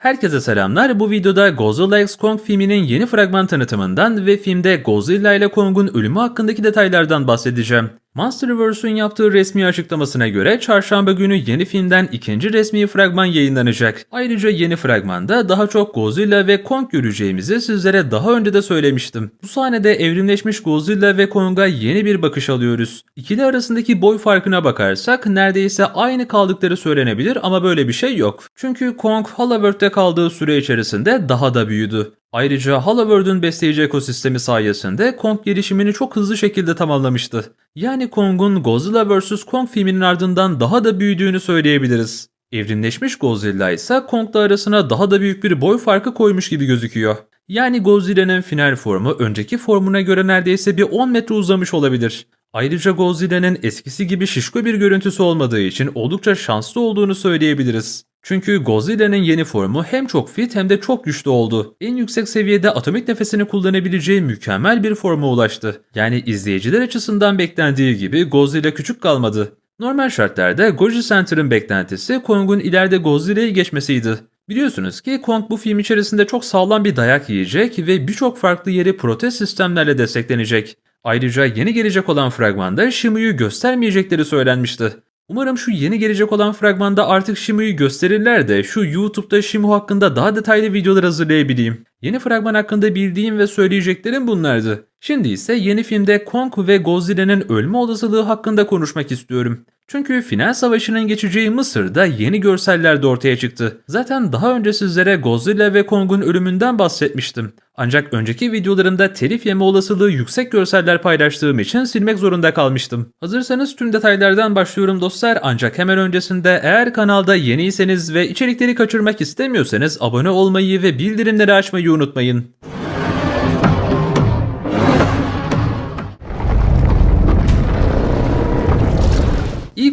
Herkese selamlar. Bu videoda Godzilla x Kong filminin yeni fragman tanıtımından ve filmde Godzilla ile Kong'un ölümü hakkındaki detaylardan bahsedeceğim. Monsterverse'ün yaptığı resmi açıklamasına göre çarşamba günü yeni filmden ikinci resmi fragman yayınlanacak. Ayrıca yeni fragmanda daha çok Godzilla ve Kong göreceğimizi sizlere daha önce de söylemiştim. Bu sahnede evrimleşmiş Godzilla ve Kong'a yeni bir bakış alıyoruz. İkili arasındaki boy farkına bakarsak neredeyse aynı kaldıkları söylenebilir ama böyle bir şey yok. Çünkü Kong Hollowworld'de kaldığı süre içerisinde daha da büyüdü. Ayrıca Hollowworld'un besleyici ekosistemi sayesinde Kong gelişimini çok hızlı şekilde tamamlamıştı. Yani Kong'un Godzilla vs. Kong filminin ardından daha da büyüdüğünü söyleyebiliriz. Evrimleşmiş Godzilla ise Kong'la arasına daha da büyük bir boy farkı koymuş gibi gözüküyor. Yani Godzilla'nın final formu önceki formuna göre neredeyse bir 10 metre uzamış olabilir. Ayrıca Godzilla'nın eskisi gibi şişko bir görüntüsü olmadığı için oldukça şanslı olduğunu söyleyebiliriz. Çünkü Godzilla'nın yeni formu hem çok fit hem de çok güçlü oldu. En yüksek seviyede atomik nefesini kullanabileceği mükemmel bir forma ulaştı. Yani izleyiciler açısından beklendiği gibi Godzilla küçük kalmadı. Normal şartlarda Goji Center'ın beklentisi Kong'un ileride Godzilla'yı geçmesiydi. Biliyorsunuz ki Kong bu film içerisinde çok sağlam bir dayak yiyecek ve birçok farklı yeri protez sistemlerle desteklenecek. Ayrıca yeni gelecek olan fragmanda Shimu'yu göstermeyecekleri söylenmişti. Umarım şu yeni gelecek olan fragmanda artık Shimu'yu gösterirler de şu YouTube'da Shimu hakkında daha detaylı videolar hazırlayabileyim. Yeni fragman hakkında bildiğim ve söyleyeceklerim bunlardı. Şimdi ise yeni filmde Kong ve Godzilla'nın ölme olasılığı hakkında konuşmak istiyorum. Çünkü final savaşının geçeceği Mısır'da yeni görseller de ortaya çıktı. Zaten daha önce sizlere Godzilla ve Kong'un ölümünden bahsetmiştim. Ancak önceki videolarımda telif yeme olasılığı yüksek görseller paylaştığım için silmek zorunda kalmıştım. Hazırsanız tüm detaylardan başlıyorum dostlar ancak hemen öncesinde eğer kanalda yeniyseniz ve içerikleri kaçırmak istemiyorsanız abone olmayı ve bildirimleri açmayı unutmayın.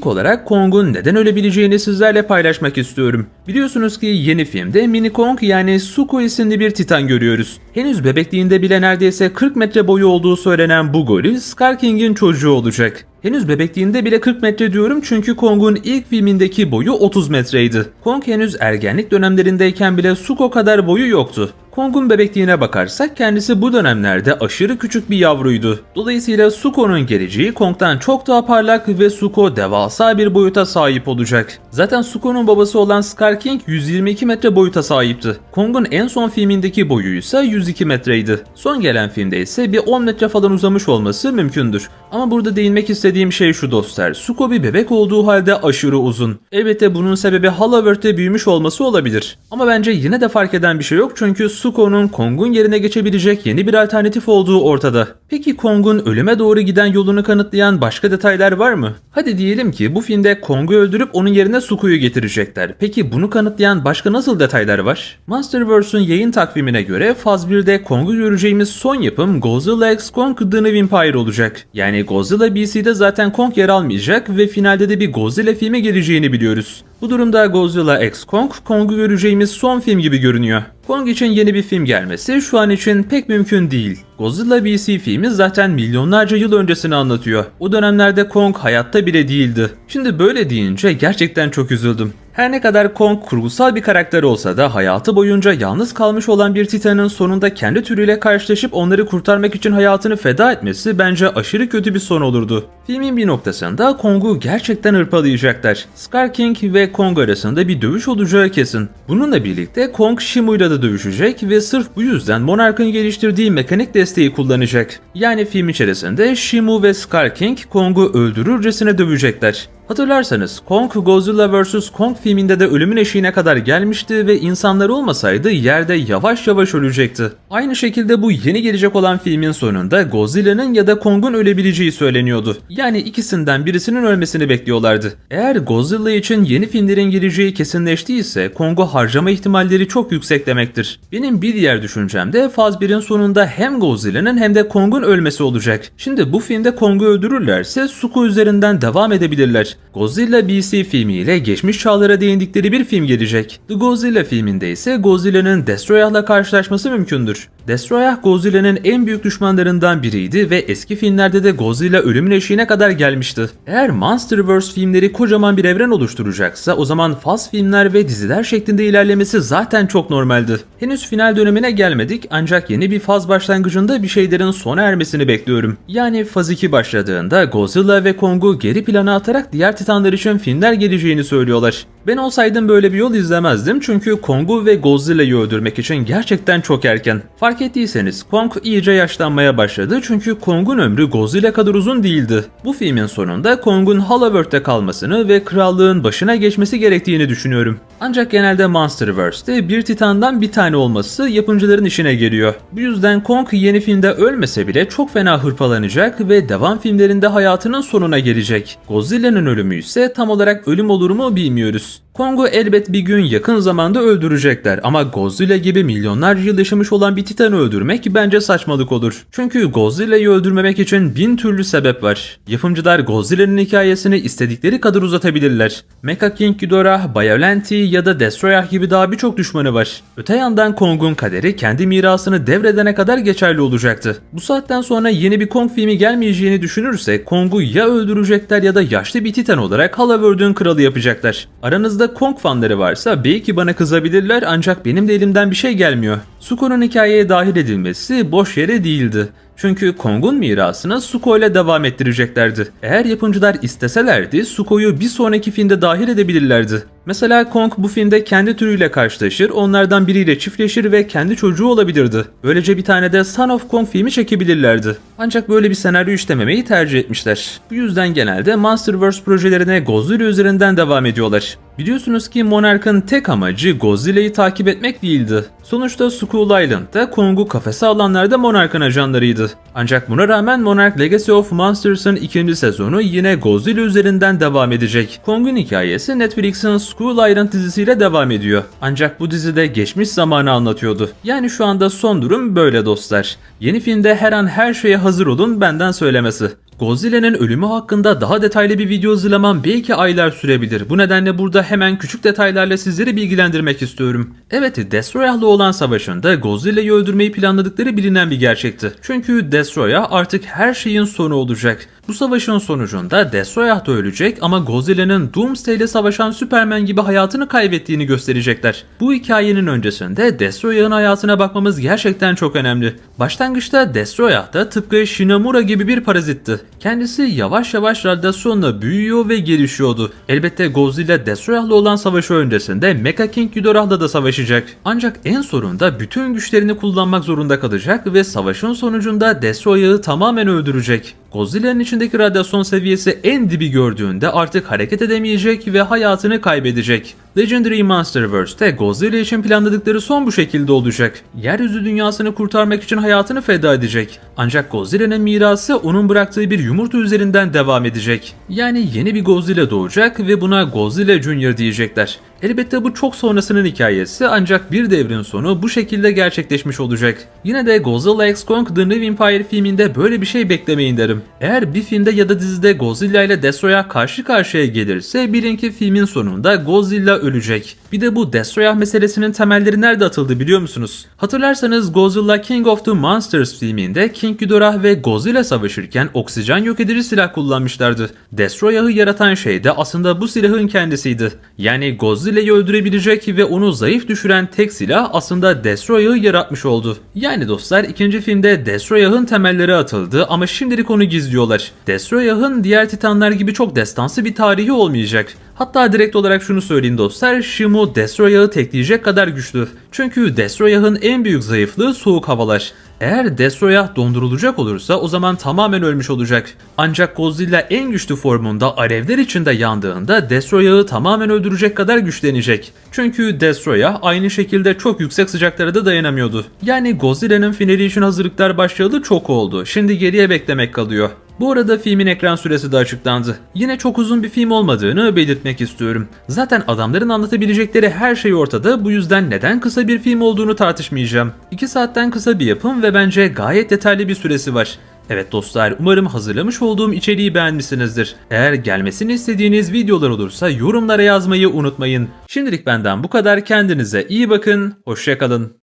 Olarak Kong'un neden ölebileceğini sizlerle paylaşmak istiyorum. Biliyorsunuz ki yeni filmde Mini Kong yani Suko isimli bir titan görüyoruz. Henüz bebekliğinde bile neredeyse 40 metre boyu olduğu söylenen bu goril Scar King'in çocuğu olacak. Henüz bebekliğinde bile 40 metre diyorum çünkü Kong'un ilk filmindeki boyu 30 metreydi. Kong henüz ergenlik dönemlerindeyken bile Suko kadar boyu yoktu. Kong'un bebekliğine bakarsak kendisi bu dönemlerde aşırı küçük bir yavruydu. Dolayısıyla Suko'nun geleceği Kong'dan çok daha parlak ve Suko devasa bir boyuta sahip olacak. Zaten Suko'nun babası olan Scar King 122 metre boyuta sahipti. Kong'un en son filmindeki boyu ise 102 metreydi. Son gelen filmde ise bir 10 metre falan uzamış olması mümkündür. Ama burada değinmek istediğim şey şu dostlar. Suko bir bebek olduğu halde aşırı uzun. Elbette bunun sebebi Hollowworld'de büyümüş olması olabilir. Ama bence yine de fark eden bir şey yok çünkü Suko'nun Kong'un yerine geçebilecek yeni bir alternatif olduğu ortada. Peki Kong'un ölüme doğru giden yolunu kanıtlayan başka detaylar var mı? Hadi diyelim ki bu filmde Kong'u öldürüp onun yerine Suko'yu getirecekler. Peki bunu kanıtlayan başka nasıl detaylar var? Monsterverse'ün yayın takvimine göre faz 1'de Kong'u göreceğimiz son yapım Godzilla x Kong The New olacak. Yani Godzilla BC'de zaten Kong yer almayacak ve finalde de bir Godzilla filmi geleceğini biliyoruz. Bu durumda Godzilla x Kong, Kong'u göreceğimiz son film gibi görünüyor. Kong için yeni bir film gelmesi şu an için pek mümkün değil. Godzilla BC filmi zaten milyonlarca yıl öncesini anlatıyor. O dönemlerde Kong hayatta bile değildi. Şimdi böyle deyince gerçekten çok üzüldüm. Her ne kadar Kong kurgusal bir karakter olsa da hayatı boyunca yalnız kalmış olan bir Titan'ın sonunda kendi türüyle karşılaşıp onları kurtarmak için hayatını feda etmesi bence aşırı kötü bir son olurdu. Filmin bir noktasında Kong'u gerçekten hırpalayacaklar. Scar King ve Kong arasında bir dövüş olacağı kesin. Bununla birlikte Kong Shimu'yla da dövüşecek ve sırf bu yüzden Monarch'ın geliştirdiği mekanik desteği kullanacak. Yani film içerisinde Shimu ve Scar King Kong'u öldürürcesine dövecekler. Hatırlarsanız Kong Godzilla vs. Kong filminde de ölümün eşiğine kadar gelmişti ve insanlar olmasaydı yerde yavaş yavaş ölecekti. Aynı şekilde bu yeni gelecek olan filmin sonunda Godzilla'nın ya da Kong'un ölebileceği söyleniyordu. Yani ikisinden birisinin ölmesini bekliyorlardı. Eğer Godzilla için yeni filmlerin geleceği kesinleştiyse Kong'u harcama ihtimalleri çok yüksek demektir. Benim bir diğer düşüncem de faz 1'in sonunda hem Godzilla'nın hem de Kong'un ölmesi olacak. Şimdi bu filmde Kong'u öldürürlerse Suko üzerinden devam edebilirler. Godzilla BC filmiyle geçmiş çağlara değindikleri bir film gelecek. The Godzilla filminde ise Godzilla'nın Destroyah'la karşılaşması mümkündür. Destroyah Godzilla'nın en büyük düşmanlarından biriydi ve eski filmlerde de Godzilla ölümün eşiğine kadar gelmişti. Eğer Monsterverse filmleri kocaman bir evren oluşturacaksa o zaman faz filmler ve diziler şeklinde ilerlemesi zaten çok normaldi. Henüz final dönemine gelmedik ancak yeni bir faz başlangıcında bir şeylerin sona ermesini bekliyorum. Yani faz 2 başladığında Godzilla ve Kong'u geri plana atarak diğer titanlar için filmler geleceğini söylüyorlar. Ben olsaydım böyle bir yol izlemezdim çünkü Kong'u ve Godzilla'yı öldürmek için gerçekten çok erken. Fark ettiyseniz Kong iyice yaşlanmaya başladı çünkü Kong'un ömrü Godzilla kadar uzun değildi. Bu filmin sonunda Kong'un Hollowworld'te kalmasını ve krallığın başına geçmesi gerektiğini düşünüyorum. Ancak genelde Monsterverse'te bir titandan bir tane olması yapımcıların işine geliyor. Bu yüzden Kong yeni filmde ölmese bile çok fena hırpalanacak ve devam filmlerinde hayatının sonuna gelecek. Godzilla'nın ölümü ise tam olarak ölüm olur mu bilmiyoruz. Peace. Kong'u elbet bir gün yakın zamanda öldürecekler ama Godzilla gibi milyonlarca yıl yaşamış olan bir titanı öldürmek bence saçmalık olur. Çünkü Godzilla'yı öldürmemek için bin türlü sebep var. Yapımcılar Godzilla'nın hikayesini istedikleri kadar uzatabilirler. Mecha King Ghidorah, Biollante ya da Destroyer gibi daha birçok düşmanı var. Öte yandan Kong'un kaderi kendi mirasını devredene kadar geçerli olacaktı. Bu saatten sonra yeni bir Kong filmi gelmeyeceğini düşünürsek Kong'u ya öldürecekler ya da yaşlı bir titan olarak Hollowworld'un kralı yapacaklar. Aranızda Kong fanları varsa belki bana kızabilirler ancak benim de elimden bir şey gelmiyor. Suko'nun hikayeye dahil edilmesi boş yere değildi. Çünkü Kong'un mirasını Suko ile devam ettireceklerdi. Eğer yapımcılar isteselerdi Suko'yu bir sonraki filmde dahil edebilirlerdi. Mesela Kong bu filmde kendi türüyle karşılaşır, onlardan biriyle çiftleşir ve kendi çocuğu olabilirdi. Böylece bir tane de Son of Kong filmi çekebilirlerdi. Ancak böyle bir senaryo işlememeyi tercih etmişler. Bu yüzden genelde Monsterverse projelerine Godzilla üzerinden devam ediyorlar. Biliyorsunuz ki Monarch'ın tek amacı Godzilla'yı takip etmek değildi. Sonuçta Skull Island'da Kong'u kafese alanlar da Monarch'ın ajanlarıydı. Ancak buna rağmen Monarch Legacy of Monsters'ın ikinci sezonu yine Godzilla üzerinden devam edecek. Kong'un hikayesi Netflix'in Skull Island dizisiyle devam ediyor. Ancak bu dizide geçmiş zamanı anlatıyordu. Yani şu anda son durum böyle dostlar. Yeni filmde her an her şeye hazır olun benden söylemesi. Godzilla'nın ölümü hakkında daha detaylı bir video hazırlamam belki aylar sürebilir. Bu nedenle burada hemen küçük detaylarla sizleri bilgilendirmek istiyorum. Evet, Destroyah'la olan savaşında Godzilla'yı öldürmeyi planladıkları bilinen bir gerçekti. Çünkü Destroyah artık her şeyin sonu olacak. Bu savaşın sonucunda Destroyah da ölecek ama Godzilla'nın Doomsday ile savaşan Superman gibi hayatını kaybettiğini gösterecekler. Bu hikayenin öncesinde Destroyah'ın hayatına bakmamız gerçekten çok önemli. Başlangıçta Destroyah da tıpkı Shinamura gibi bir parazitti. Kendisi yavaş yavaş radyasyonla büyüyor ve gelişiyordu. Elbette Godzilla Destroyah'la olan savaşı öncesinde Mecha King Ghidorah'la da savaşacak. Ancak en sonunda bütün güçlerini kullanmak zorunda kalacak ve savaşın sonucunda Destroyah'ı tamamen öldürecek. Godzilla'nın içindeki radyasyon seviyesi en dibi gördüğünde artık hareket edemeyecek ve hayatını kaybedecek. Legendary Monsterverse'te Godzilla için planladıkları son bu şekilde olacak. Yeryüzü dünyasını kurtarmak için hayatını feda edecek. Ancak Godzilla'nın mirası onun bıraktığı bir yumurta üzerinden devam edecek. Yani yeni bir Godzilla doğacak ve buna Godzilla Junior diyecekler. Elbette bu çok sonrasının hikayesi ancak bir devrin sonu bu şekilde gerçekleşmiş olacak. Yine de Godzilla X Kong The New Empire filminde böyle bir şey beklemeyin derim. Eğer bir filmde ya da dizide Godzilla ile Destroyer karşı karşıya gelirse bilin ki filmin sonunda Godzilla ölecek. Bir de bu Destroyer meselesinin temelleri nerede atıldı biliyor musunuz? Hatırlarsanız Godzilla King of the Monsters filminde King Ghidorah ve Godzilla savaşırken oksijen yok edici silah kullanmışlardı. Destroyer'ı yaratan şey de aslında bu silahın kendisiydi. Yani Godzilla'yı öldürebilecek ve onu zayıf düşüren tek silah aslında Destroyer'ı yaratmış oldu. Yani dostlar ikinci filmde Destroyer'ın temelleri atıldı ama şimdilik onu gizliyorlar. Destroyer'ın diğer titanlar gibi çok destansı bir tarihi olmayacak. Hatta direkt olarak şunu söyleyeyim dostlar, Shimu Destroyer'ı tekleyecek kadar güçlü. Çünkü Destroyer'ın en büyük zayıflığı soğuk havalar. Eğer Destroyer dondurulacak olursa o zaman tamamen ölmüş olacak. Ancak Godzilla en güçlü formunda alevler içinde yandığında Destroyer'ı tamamen öldürecek kadar güçlenecek. Çünkü Destroyer aynı şekilde çok yüksek sıcaklara da dayanamıyordu. Yani Godzilla'nın finali için hazırlıklar başlayalı çok oldu. Şimdi geriye beklemek kalıyor. Bu arada filmin ekran süresi de açıklandı. Yine çok uzun bir film olmadığını belirtmek istiyorum. Zaten adamların anlatabilecekleri her şey ortada bu yüzden neden kısa bir film olduğunu tartışmayacağım. 2 saatten kısa bir yapım ve bence gayet detaylı bir süresi var. Evet dostlar umarım hazırlamış olduğum içeriği beğenmişsinizdir. Eğer gelmesini istediğiniz videolar olursa yorumlara yazmayı unutmayın. Şimdilik benden bu kadar kendinize iyi bakın, hoşçakalın.